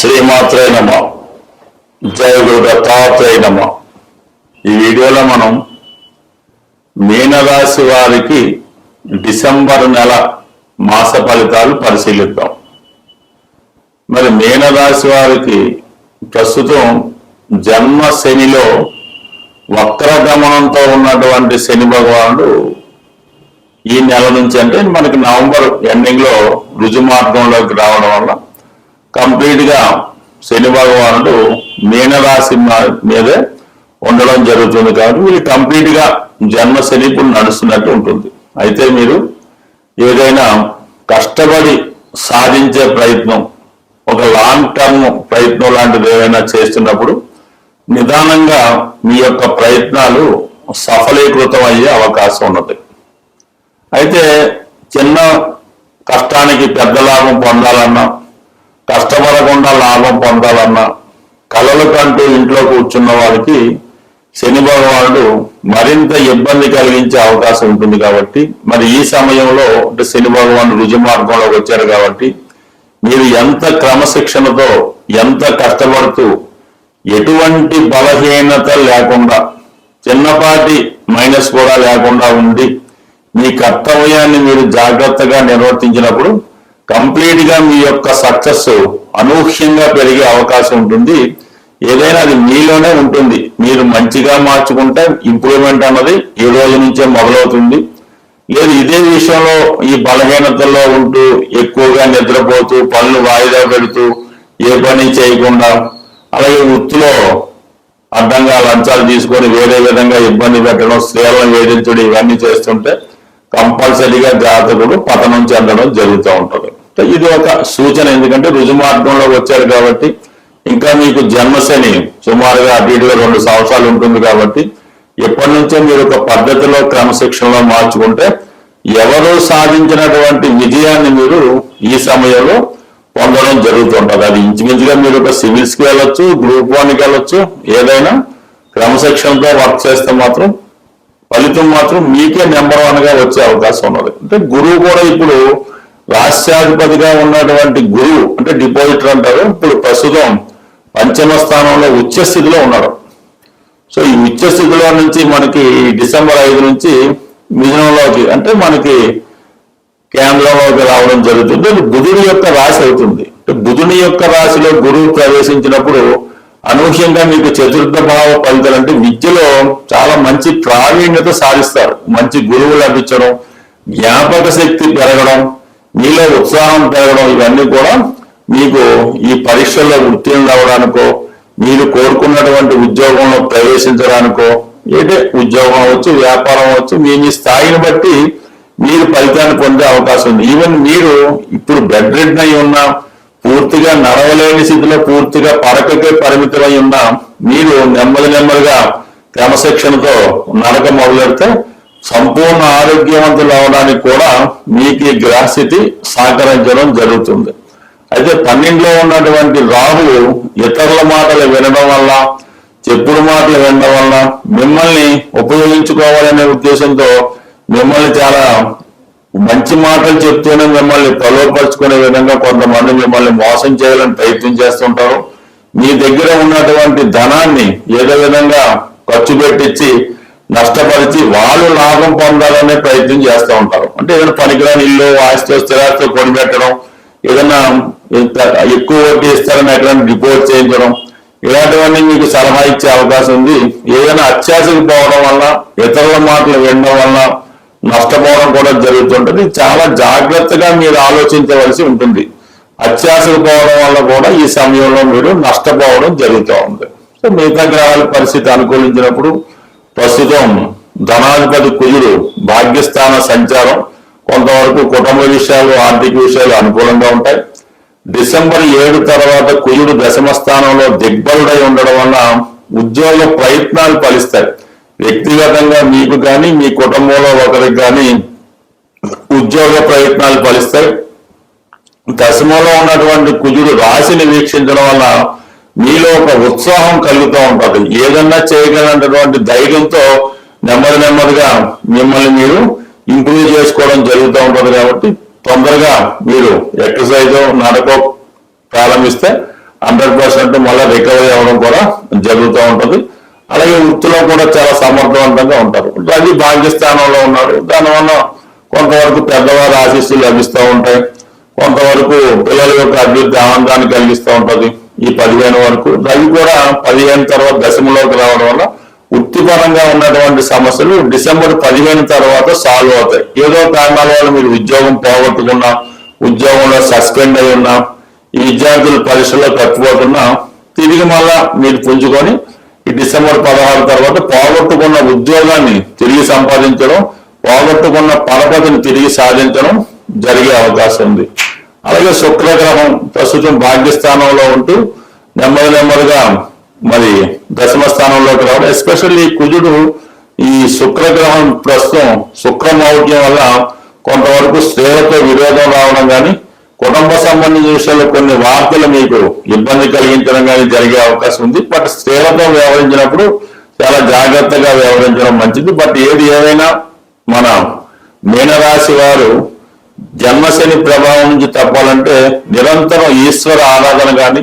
శ్రీమాత్రే నమ జయ గురు దత్తాత్రేయ నమ ఈ వీడియోలో మనం మీనరాశి వారికి డిసెంబర్ నెల మాస ఫలితాలు పరిశీలిద్దాం. మరి మీనరాశి వారికి ప్రస్తుతం జన్మ శనిలో వక్రగమనంతో ఉన్నటువంటి శని భగవానుడు ఈ నెల నుంచి అంటే మనకి నవంబర్ ఎండింగ్లో రుజుమార్గంలోకి రుజు మార్గంలోకి రావడం వల్ల కంప్లీట్గా శని భగవానుడు మీనరాశి మీదే ఉండడం జరుగుతుంది కాబట్టి వీళ్ళు కంప్లీట్గా జన్మ శనిపుడు నడుస్తున్నట్టు ఉంటుంది. అయితే మీరు ఏదైనా కష్టపడి సాధించే ప్రయత్నం ఒక లాంగ్ టర్మ్ ప్రయత్నం లాంటిది ఏదైనా చేస్తున్నప్పుడు నిదానంగా మీ యొక్క ప్రయత్నాలు సఫలీకృతం అయ్యే అవకాశం ఉన్నది. అయితే చిన్న కష్టానికి పెద్ద లాభం పొందాలన్నా కష్టపడకుండా లాభం పొందాలన్న కలలు కంటూ ఇంట్లో కూర్చున్న వారికి శని భగవానుడు మరింత ఇబ్బంది కలిగించే అవకాశం ఉంటుంది కాబట్టి మరి ఈ సమయంలో అంటే శని భగవానుడు రుజు మార్గంలోకి వచ్చారు కాబట్టి మీరు ఎంత క్రమశిక్షణతో ఎంత కష్టపడుతూ ఎటువంటి బలహీనత లేకుండా చిన్నపాటి మైనస్ కూడా లేకుండా ఉండి మీ కర్తవ్యాన్ని మీరు జాగ్రత్తగా నిర్వర్తించినప్పుడు కంప్లీట్గా మీ యొక్క సక్సెస్ అనూహ్యంగా పెరిగే అవకాశం ఉంటుంది. ఏదైనా అది మీలోనే ఉంటుంది. మీరు మంచిగా మార్చుకుంటే ఇంప్రూవ్మెంట్ అన్నది ఈ రోజు నుంచే మొదలవుతుంది. లేదు ఇదే విషయంలో ఈ బలహీనతల్లో ఉంటూ ఎక్కువగా నిద్రపోతూ పనులు వాయిదా పెడుతూ ఏ పని చేయకుండా అలాగే వృత్తిలో అడ్డంగా లంచాలు తీసుకొని వేరే విధంగా ఇబ్బంది పెట్టడం స్త్రీలను వేధించడం ఇవన్నీ చేస్తుంటే కంపల్సరీగా జాతకుడు పతనం చెందడం జరుగుతూ ఉంటుంది. ఇది ఒక సూచన ఎందుకంటే రుజు మార్గంలో వచ్చారు కాబట్టి. ఇంకా మీకు జన్మశని సుమారుగా అటు ఇటుగా రెండు సంవత్సరాలు ఉంటుంది కాబట్టి ఎప్పటి నుంచో మీరు ఒక పద్ధతిలో క్రమశిక్షణలో మార్చుకుంటే ఎవరు సాధించినటువంటి విజయాన్ని మీరు ఈ సమయంలో పొందడం జరుగుతుంటది. అది ఇంచుమించుగా మీరు ఒక సివిల్స్కి వెళ్ళొచ్చు గ్రూప్ వన్కి వెళ్ళొచ్చు ఏదైనా క్రమశిక్షణతో వర్క్ చేస్తే మాత్రం ఫలితం మాత్రం మీకే నెంబర్ వన్గా వచ్చే అవకాశం ఉన్నది. అంటే గురువు కూడా ఇప్పుడు రాష్ట్రాధిపతిగా ఉన్నటువంటి గురువు అంటే డిపాజిటర్ అంటారు. ఇప్పుడు ప్రస్తుతం పంచమ స్థానంలో ఉచ్చ స్థితిలో ఉన్నారు సో ఈ ఉచ్చ స్థితిలో నుంచి మనకి డిసెంబర్ ఐదు నుంచి మిథునంలోకి అంటే మనకి కేంద్రంలోకి రావడం జరుగుతుంది. అది బుధుడి యొక్క రాశి అవుతుంది. బుధుని యొక్క రాశిలో గురువు ప్రవేశించినప్పుడు అనూహ్యంగా మీకు చతుర్థ భావ ఫలితాలు అంటే విద్యలో చాలా మంచి ప్రావీణ్యత సాధిస్తారు. మంచి గురువు లభించడం జ్ఞాపక శక్తి పెరగడం మీలో ఉత్సాహం పెరగడం ఇవన్నీ కూడా మీకు ఈ పరీక్షల్లో ఉత్తీర్ణులు అవ్వడానికో మీరు కోరుకున్నటువంటి ఉద్యోగంలో ప్రవేశించడానికో ఏదే ఉద్యోగం అవ్వచ్చు వ్యాపారం అవ్వచ్చు మీ మీ స్థాయిని బట్టి మీరు ఫలితాన్ని పొందే అవకాశం ఉంది. ఈవెన్ మీరు ఇప్పుడు బెడ్ రెడ్ అయి ఉన్నా పూర్తిగా నడవలేని స్థితిలో పూర్తిగా పరకకే పరిమితమై ఉన్నా మీరు నెమ్మది నెమ్మదిగా క్రమశిక్షణతో నడక మొదలెడితే సంపూర్ణ ఆరోగ్యవంతులు అవడానికి కూడా మీకు ఈ గ్రహస్థితి సహకరించడం జరుగుతుంది. అయితే పన్నెండులో ఉన్నటువంటి రాహువు ఇతరుల మాటలు వినడం వల్ల చెప్పుడు మాటలు వినడం వల్ల మిమ్మల్ని ఉపయోగించుకోవాలనే ఉద్దేశంతో మిమ్మల్ని చాలా మంచి మాటలు చెప్తూనే మిమ్మల్ని ప్రలోపరుచుకునే విధంగా కొంతమంది మిమ్మల్ని మోసం చేయాలని ప్రయత్నం చేస్తుంటారు. మీ దగ్గర ఉన్నటువంటి ధనాన్ని ఏదో విధంగా ఖర్చు పెట్టించి నష్టపరిచి వాళ్ళు లాభం పొందాలనే ప్రయత్నం చేస్తూ ఉంటారు. అంటే ఏదైనా పనికిరాని ఇల్లు ఆస్తితో స్థిరాస్తితో కొనిపెట్టడం ఏదైనా ఎక్కువ వడ్డీ ఇస్తారని ఎక్కడైనా డిపోజ్ చేయించడం ఇలాంటివన్నీ మీకు సలహా ఇచ్చే అవకాశం ఉంది. ఏదైనా అత్యాశకు పోవడం వల్ల ఇతరుల మాటలు వినడం వల్ల నష్టపోవడం కూడా జరుగుతుంటుంది. చాలా జాగ్రత్తగా మీరు ఆలోచించవలసి ఉంటుంది. అత్యాశకు పోవడం వల్ల కూడా ఈ సమయంలో మీరు నష్టపోవడం జరుగుతూ ఉంది. సో మిగతా గ్రహాల పరిస్థితి అనుకూలించినప్పుడు ప్రస్తుతం ధనాధిపతి కుజుడు భాగ్యస్థాన సంచారం కొంతవరకు కుటుంబ విషయాలు ఆర్థిక విషయాలు అనుకూలంగా ఉంటాయి. డిసెంబర్ ఏడు తర్వాత కుజుడు దశమ స్థానంలో దిగ్బలుడై ఉండడం వల్ల ఉద్యోగ ప్రయత్నాలు ఫలిస్తాయి. వ్యక్తిగతంగా మీకు కానీ మీ కుటుంబంలో ఒకరికి కానీ ఉద్యోగ ప్రయత్నాలు ఫలిస్తాయి. దశమలో ఉన్నటువంటి కుజుడు రాశిని వీక్షించడం వల్ల మీలో ఒక ఉత్సాహం కలుగుతూ ఉంటుంది. ఏదన్నా చేయగలనటువంటి ధైర్యంతో నెమ్మది నెమ్మదిగా మిమ్మల్ని మీరు ఇంప్రూవ్ చేసుకోవడం జరుగుతూ ఉంటుంది కాబట్టి తొందరగా మీరు ఎక్సర్సైజ్ నడకో ప్రారంభిస్తే హండ్రెడ్ పర్సెంట్ మళ్ళీ రికవరీ అవ్వడం కూడా జరుగుతూ ఉంటుంది. అలాగే వృత్తిలో కూడా చాలా సమర్థవంతంగా ఉంటారు. రవి భాగ్యస్థానంలో ఉన్నాడు దానివల్ల కొంతవరకు పెద్దవారి ఆశీస్సులు లభిస్తూ ఉంటాయి. కొంతవరకు పిల్లల యొక్క అభివృద్ధి ఆనందాన్ని కలిగిస్తూ ఉంటుంది. ఈ పదిహేను వరకు. రవి కూడా పదిహేను తర్వాత దశమలోకి రావడం వల్ల వృత్తిపరంగా ఉన్నటువంటి సమస్యలు డిసెంబర్ పదిహేను తర్వాత సాల్వ్ అవుతాయి. ఏదో కారణాల వల్ల మీరు ఉద్యోగం పోగొట్టుకున్నా ఉద్యోగంలో సస్పెండ్ అయి ఉన్నా ఈ విద్యార్థులు పరీక్షల్లో తప్పిపోతున్నా తిరిగి మళ్ళా మీరు పుంజుకొని ఈ డిసెంబర్ పదహారు తర్వాత పోగొట్టుకున్న ఉద్యోగాన్ని తిరిగి సంపాదించడం పోగొట్టుకున్న పరపతిని తిరిగి సాధించడం జరిగే అవకాశం ఉంది. అలాగే శుక్రగ్రహం ప్రస్తుతం భాగ్యస్థానంలో ఉంటూ నెమ్మది నెమ్మదిగా మరి దశమ స్థానంలోకి రావడం ఎస్పెషల్లీ కుజుడు ఈ శుక్రగ్రహం ప్రస్తుతం శుక్రమౌఢ్యం వల్ల కొంతవరకు స్త్రీలతో విరోధం రావడం కానీ కుటుంబ సంబంధించిన విషయాల్లో కొన్ని వార్తలు మీకు ఇబ్బంది కలిగించడం కానీ జరిగే అవకాశం ఉంది. బట్ స్త్రీలతో వ్యవహరించినప్పుడు చాలా జాగ్రత్తగా వ్యవహరించడం మంచిది. బట్ ఏది ఏదైనా మన మీనరాశి వారు జన్మశని ప్రభావం నుంచి తప్పాలంటే నిరంతరం ఈశ్వర ఆరాధన కానీ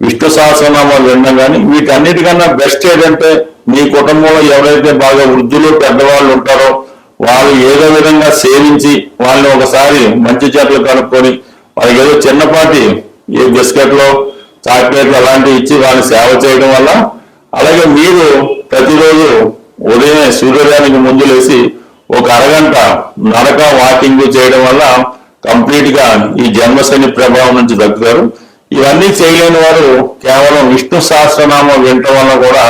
విష్ణు సహస్రనామాలు వినడం కానీ వీటన్నిటికన్నా బెస్ట్ ఏంటంటే మీ కుటుంబంలో ఎవరైతే బాగా వృద్ధులు పెద్దవాళ్ళు ఉంటారో వాళ్ళు ఏదో విధంగా సేవించి వాళ్ళని ఒకసారి మంచి చెట్లు కనుక్కొని వాళ్ళకి ఏదో చిన్నపాటి ఏ బిస్కెట్లు చాక్లెట్లు అలాంటివి ఇచ్చి వాళ్ళని సేవ చేయడం వల్ల అలాగే మీరు ప్రతిరోజు ఉదయం సూర్యోదయానికి ముందు లేసి ఒక అరగంట నడక వాకింగ్ చేయడం వల్ల కంప్లీట్గా ఈ జన్మశని ప్రభావం నుంచి తగ్గుతారు ఇవన్నీ చేయలేని వారు కేవలం విష్ణు సహస్రనామం వినటం వల్ల కూడా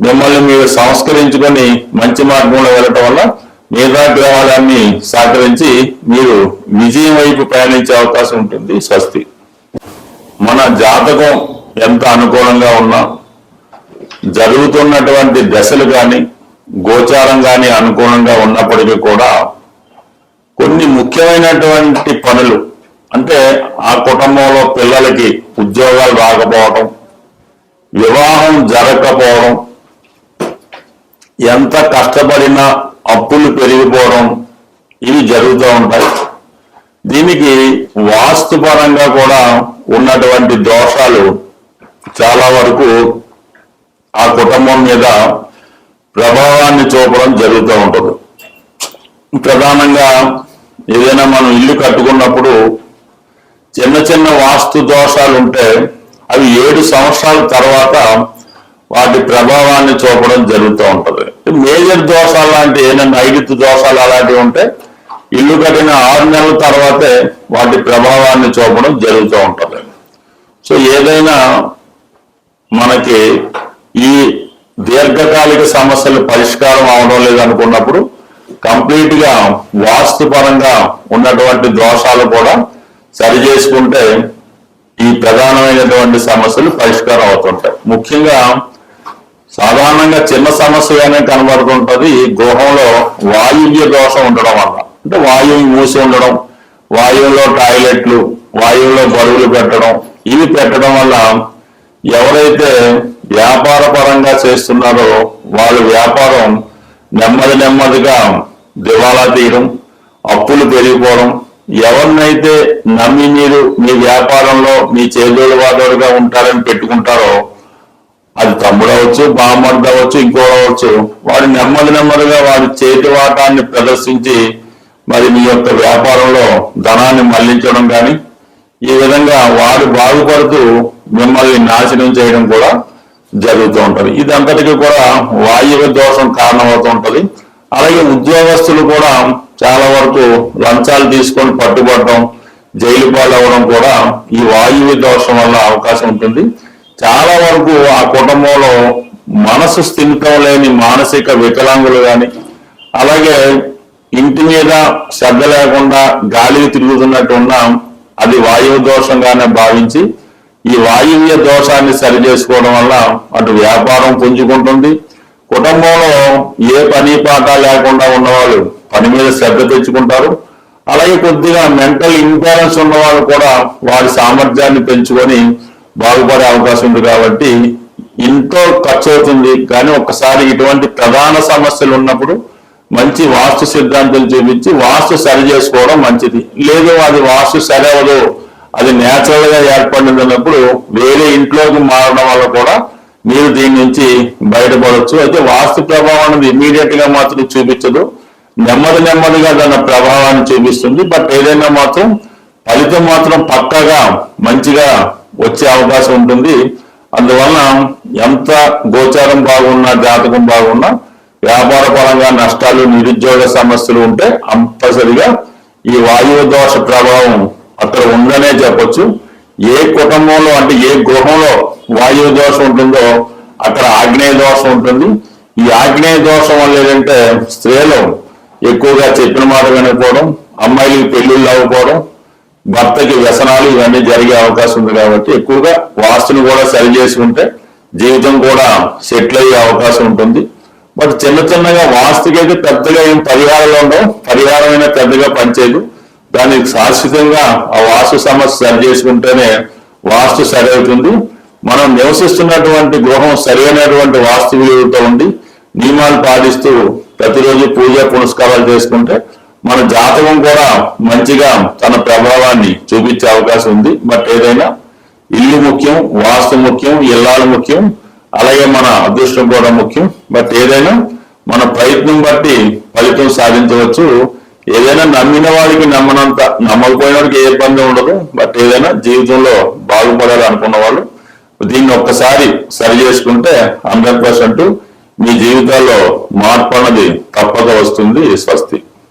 మిమ్మల్ని మీరు సంస్కరించుకొని మంచి మార్గంలో వెళ్ళటం వల్ల మిగతా సహకరించి మీరు విజయం వైపు ప్రయాణించే అవకాశం ఉంటుంది. స్వస్తి. మన జాతకం ఎంత అనుకూలంగా ఉన్నా జరుగుతున్నటువంటి దశలు కానీ గోచారం కానీ అనుకూలంగా ఉన్నప్పటికీ కూడా కొన్ని ముఖ్యమైనటువంటి పనులు. అంటే ఆ కుటుంబంలో పిల్లలకి ఉద్యోగాలు రాకపోవడం వివాహం జరగకపోవడం ఎంత కష్టపడినా అప్పులు పెరిగిపోవడం ఇవి జరుగుతూ ఉంటాయి. దీనికి వాస్తుపరంగా కూడా ఉన్నటువంటి దోషాలు చాలా వరకు ఆ కుటుంబం మీద ప్రభావాన్ని చూపడం జరుగుతూ ఉంటుంది. ప్రధానంగా ఏదైనా మనం ఇల్లు కట్టుకున్నప్పుడు చిన్న చిన్న వాస్తు దోషాలు ఉంటే అవి ఏడు సంవత్సరాల తర్వాత వాటి ప్రభావాన్ని చూపడం జరుగుతూ ఉంటుంది. మేజర్ దోషాలు లాంటి ఏదైనా ఐదు దోషాలు అలాంటివి ఉంటే ఇల్లు కట్టిన ఆరు నెలల తర్వాతే వాటి ప్రభావాన్ని చూపడం జరుగుతూ ఉంటుంది. సో ఏదైనా మనకి ఈ దీర్ఘకాలిక సమస్యలు పరిష్కారం అవడం లేదనుకున్నప్పుడు కంప్లీట్గా వాస్తుపరంగా ఉన్నటువంటి దోషాలు కూడా సరి చేసుకుంటే ఈ ప్రధానమైనటువంటి సమస్యలు పరిష్కారం అవుతుంటాయి. ముఖ్యంగా సాధారణంగా చిన్న సమస్యగానే కనబడుతుంటది. గృహంలో వాయువ్య దోషం ఉండడం వల్ల. అంటే వాయువు మూసి ఉండడం వాయువులో టాయిలెట్లు వాయువులో బరువులు పెట్టడం ఇవి పెట్టడం వల్ల ఎవరైతే వ్యాపార పరంగా చేస్తున్నారో వాళ్ళ వ్యాపారం నెమ్మది నెమ్మదిగా దివాలా తీయడం అప్పులు పెరిగిపోవడం ఎవరినైతే నమ్మి మీరు మీ వ్యాపారంలో మీ చేదోడు వాదోడుగా ఉంటారని పెట్టుకుంటారో అది తమ్ముడు అవచ్చు బామ్మర్ది అవ్వచ్చు ఇంకో అవ్వచ్చు వాడు నెమ్మది నెమ్మదిగా వాడి చేతి వాటాన్ని ప్రదర్శించి మరి మీ యొక్క వ్యాపారంలో ధనాన్ని మళ్ళించడం కానీ ఈ విధంగా వాడు బాగుపడుతూ మిమ్మల్ని నాశనం చేయడం కూడా జరుగుతూ ఉంటది. ఇదంతటికి కూడా వాయువ దోషం కారణమవుతూ ఉంటది. అలాగే ఉద్యోగస్తులు కూడా చాలా వరకు లంచాలు తీసుకొని పట్టుబడటం జైలు పాలవడం కూడా ఈ వాయువ్య దోషం వల్ల అవకాశం ఉంటుంది. చాలా వరకు ఆ కుటుంబంలో మనసు స్థిమితం లేని మానసిక వికలాంగులు గాని అలాగే ఇంటి మీద శ్రద్ధ లేకుండా గాలికి తిరుగుతున్నట్టు ఉన్న అది వాయువు దోషంగానే భావించి ఈ వాయువ్య దోషాన్ని సరి చేసుకోవడం వల్ల అటు వ్యాపారం పుంజుకుంటుంది. కుటుంబంలో ఏ పని పాట లేకుండా ఉన్నవాళ్ళు పని మీద శ్రద్ధ తెచ్చుకుంటారు. అలాగే కొద్దిగా మెంటల్ ఇంబ్యాలెన్స్ ఉన్నవాళ్ళు కూడా వారి సామర్థ్యాన్ని పెంచుకొని బాగుపడే అవకాశం ఉంది కాబట్టి ఎంతో ఖర్చు అవుతుంది కానీ ఒక్కసారి ఇటువంటి ప్రధాన సమస్యలు ఉన్నప్పుడు మంచి వాస్తు సిద్ధాంతం చూపించి వాస్తు సరి చేసుకోవడం మంచిది. లేదు అది వాస్తు సరి అవ్వదు. అది నేచురల్గా ఏర్పడింది అన్నప్పుడు వేరే ఇంట్లోకి మారడం వల్ల కూడా మీరు దీని నుంచి బయటపడవచ్చు అయితే వాస్తు ప్రభావం అనేది ఇమీడియట్గా మాత్రం చూపించదు. నెమ్మది నెమ్మదిగా దాని ప్రభావాన్ని చూపిస్తుంది. బట్ ఏదైనా మాత్రం ఫలితం మాత్రం పక్కగా మంచిగా వచ్చే అవకాశం ఉంటుంది. అందువలన ఎంత గోచారం బాగున్నా జాతకం బాగున్నా వ్యాపార పరంగా నష్టాలు నిరుద్యోగ సమస్యలు ఉంటే కంపల్సరిగా ఈ వాయువు దోష ప్రభావం అక్కడ ఉందనే చెప్పొచ్చు. ఏ కుటుంబంలో అంటే ఏ గృహంలో వాయువు దోషం ఉంటుందో అక్కడ ఆగ్నేయ దోషం ఉంటుంది. ఈ ఆగ్నేయ దోషం వల్ల ఏంటంటే స్త్రీలు ఎక్కువగా చెప్పిన మాట వినకపోవడం అమ్మాయిలకి పెళ్ళిళ్ళు అవ్వకపోవడం భర్తకి వ్యసనాలు ఇవన్నీ జరిగే అవకాశం ఉంది కాబట్టి ఎక్కువగా వాస్తుని కూడా సరి చేసుకుంటే జీవితం కూడా సెటిల్ అయ్యే అవకాశం ఉంటుంది. బట్ చిన్న చిన్నగా వాస్తుకి అయితే పెద్దగా ఏం పరిహారాలు ఉండవు. పరిహారం అయినా పెద్దగా పనిచేయదు. దానికి శాశ్వతంగా ఆ వాస్తు సమస్య సరి చేసుకుంటేనే వాస్తు సరి అవుతుంది. మనం నివసిస్తున్నటువంటి గృహం సరైనటువంటి వాస్తు ఉండి నియమాలు పాటిస్తూ ప్రతిరోజు పూజ పునస్కారాలు చేసుకుంటే మన జాతకం కూడా మంచిగా తన ప్రభావాన్ని చూపించే అవకాశం ఉంది. బట్ ఏదైనా ఇల్లు ముఖ్యం వాస్తు ముఖ్యం ఇల్లాలు ముఖ్యం అలాగే మన అదృష్టం కూడా ముఖ్యం. బట్ ఏదైనా మన ప్రయత్నం బట్టి ఫలితం సాధించవచ్చు. ఏదైనా నమ్మిన వాడికి నమ్మనంత నమ్మకపోయిన వాడికి ఏ ఇబ్బంది ఉండదు. బట్ ఏదైనా జీవితంలో బాగుపడాలి అనుకున్న వాళ్ళు దీన్ని ఒక్కసారి సరి చేసుకుంటే హండ్రెడ్ పర్సెంట్ మీ జీవితాల్లో మార్పు అన్నది తప్పక వస్తుంది స్వస్తి.